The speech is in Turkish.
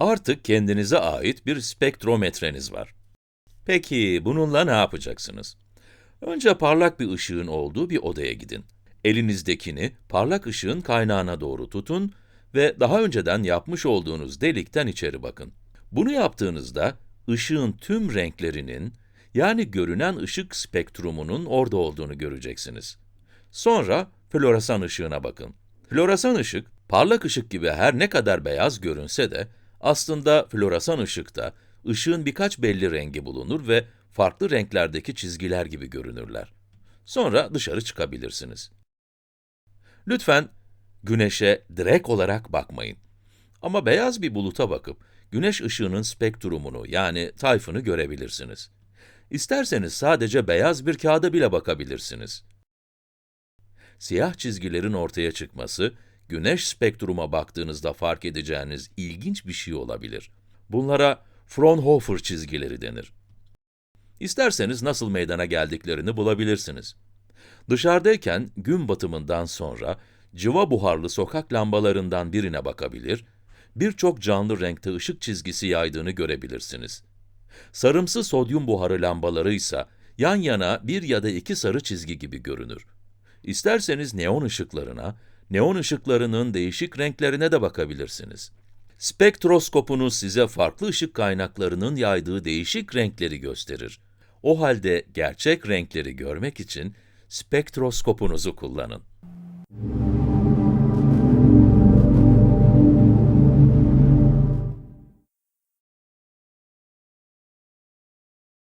Artık kendinize ait bir spektrometreniz var. Peki bununla ne yapacaksınız? Önce parlak bir ışığın olduğu bir odaya gidin. Elinizdekini parlak ışığın kaynağına doğru tutun ve daha önceden yapmış olduğunuz delikten içeri bakın. Bunu yaptığınızda ışığın tüm renklerinin, yani görünen ışık spektrumunun orada olduğunu göreceksiniz. Sonra floresan ışığına bakın. Floresan ışık, parlak ışık gibi her ne kadar beyaz görünse de, aslında floresan ışıkta ışığın birkaç belli rengi bulunur ve farklı renklerdeki çizgiler gibi görünürler. Sonra dışarı çıkabilirsiniz. Lütfen güneşe direkt olarak bakmayın. Ama beyaz bir buluta bakıp güneş ışığının spektrumunu yani tayfını görebilirsiniz. İsterseniz sadece beyaz bir kağıda bile bakabilirsiniz. Siyah çizgilerin ortaya çıkması, güneş spektruma baktığınızda fark edeceğiniz ilginç bir şey olabilir. Bunlara Fraunhofer çizgileri denir. İsterseniz nasıl meydana geldiklerini bulabilirsiniz. Dışarıdayken gün batımından sonra cıva buharlı sokak lambalarından birine bakabilir, birçok canlı renkte ışık çizgisi yaydığını görebilirsiniz. Sarımsı sodyum buharı lambaları ise yan yana bir ya da iki sarı çizgi gibi görünür. İsterseniz neon ışıklarına, neon ışıklarının değişik renklerine de bakabilirsiniz. Spektroskopunuz size farklı ışık kaynaklarının yaydığı değişik renkleri gösterir. O halde gerçek renkleri görmek için spektroskopunuzu kullanın.